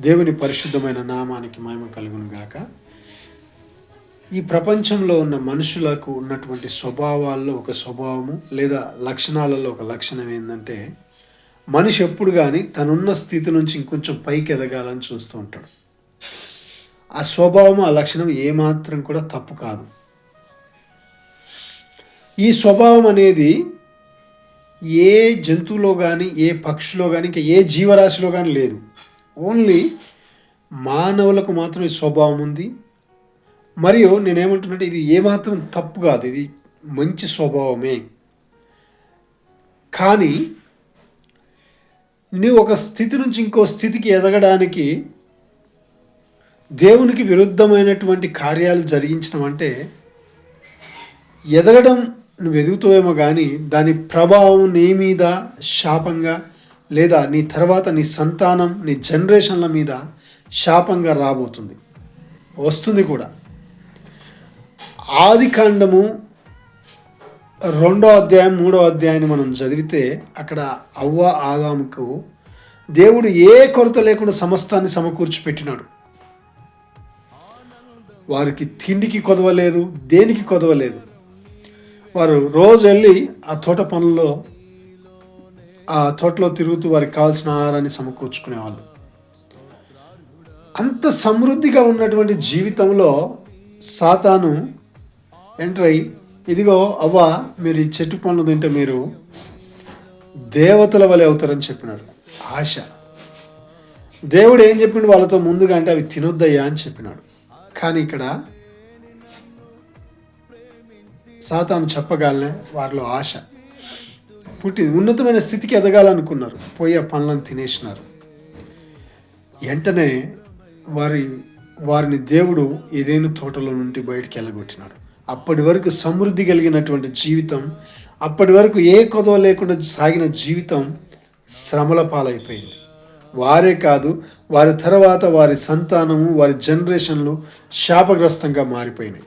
దేవుని పరిశుద్ధమైన నామానికి మహిమ కలుగును గాక. ఈ ప్రపంచంలో ఉన్న మనుషులకు ఉన్నటువంటి స్వభావాల్లో ఒక స్వభావము లేదా లక్షణాలలో ఒక లక్షణం ఏంటంటే మనిషి ఎప్పుడు కానీ తనున్న స్థితి నుంచి ఇంకొంచెం పైకి ఎదగాలని చూస్తూ ఉంటాడు. ఆ స్వభావం ఆ లక్షణం ఏమాత్రం కూడా తప్పు కాదు. ఈ స్వభావం అనేది ఏ జంతువులో కానీ ఏ పక్షిలో కానీ ఇంకా ఏ జీవరాశిలో కానీ లేదు. ఓన్లీ మానవులకు మాత్రం ఈ స్వభావం ఉంది. మరియు నేనేమంటున్నట్టు ఇది ఏమాత్రం తప్పు కాదు. ఇది మంచి స్వభావమే. కానీ నువ్వు ఒక స్థితి నుంచి ఇంకో స్థితికి ఎదగడానికి దేవునికి విరుద్ధమైనటువంటి కార్యాలు జరిగించడం అంటే ఎదగడం నువ్వు ఎదుగుతావేమో కానీ దాని ప్రభావం నీ మీద శాపంగా లేదా నీ తర్వాత నీ సంతానం నీ జనరేషన్ల మీద శాపంగా రాబోతుంది. వస్తుంది కూడా. ఆది కాండము రెండో అధ్యాయం మూడో అధ్యాయాన్ని మనం చదివితే అక్కడ అవ్వ ఆదాముకు దేవుడు ఏ కొరత లేకుండా సమస్తాన్ని సమకూర్చి పెట్టినాడు. వారికి తిండికి కొదవలేదు దేనికి కొదవలేదు. వారు రోజు వెళ్ళి ఆ తోట పనుల్లో ఆ తోటలో తిరుగుతూ వారికి కావాల్సిన ఆహారాన్ని సమకూర్చుకునేవాళ్ళు అంత సమృద్ధిగా ఉన్నటువంటి జీవితంలో సాతాను ఎంటర్ అయ్యి ఇదిగో అవ్వ మీరు ఈ చెట్టు పనులు తింటే మీరు దేవతల వలె అవుతారని చెప్పినాడు ఆశ. దేవుడు ఏం చెప్పిండు వాళ్ళతో ముందుగా అంటే అవి తినొద్దయ్యా అని చెప్పినాడు. కానీ ఇక్కడ సాతాను చెప్పగాలనే వారిలో ఆశ. పుట్టి ఉన్నతమైన స్థితికి ఎదగాలనుకున్నారు. పోయి ఆ పనులను తినేసినారు. వెంటనే వారి వారిని దేవుడు ఏదైనా తోటలో నుండి బయటికి వెళ్ళగొట్టినాడు. అప్పటి వరకు సమృద్ధి కలిగినటువంటి జీవితం అప్పటి వరకు ఏ కొదవ లేకుండా సాగిన జీవితం శ్రమల పాలైపోయింది. వారే కాదు వారి తర్వాత వారి సంతానము వారి జనరేషన్లు శాపగ్రస్తంగా మారిపోయినాయి.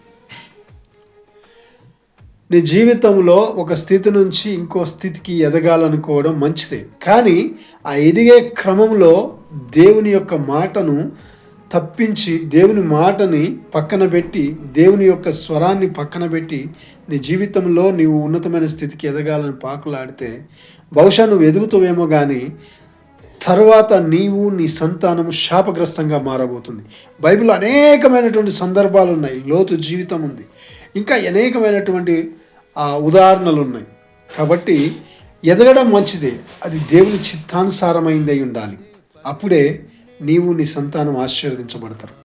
నీ జీవితంలో ఒక స్థితి నుంచి ఇంకో స్థితికి ఎదగాలనుకోవడం మంచిదే. కానీ ఆ ఎదిగే క్రమంలో దేవుని యొక్క మాటను తప్పించి దేవుని మాటని పక్కన పెట్టి దేవుని యొక్క స్వరాన్ని పక్కన పెట్టి నీ జీవితంలో నీవు ఉన్నతమైన స్థితికి ఎదగాలని పాకులాడితే బహుశా నువ్వు ఎదుగుతావేమో కానీ తర్వాత నీవు నీ సంతానము శాపగ్రస్తంగా మారబోతుంది. బైబిల్ అనేకమైనటువంటి సందర్భాలు ఉన్నాయి లోతు జీవితం ఉంది. ఇంకా అనేకమైనటువంటి ఉదాహరణలు ఉన్నాయి కాబట్టి ఎదగడం మంచిదే. అది దేవుని చిత్తానుసారమైందై ఉండాలి. అప్పుడే నీవు నీ సంతానం ఆశీర్వదించబడతారు.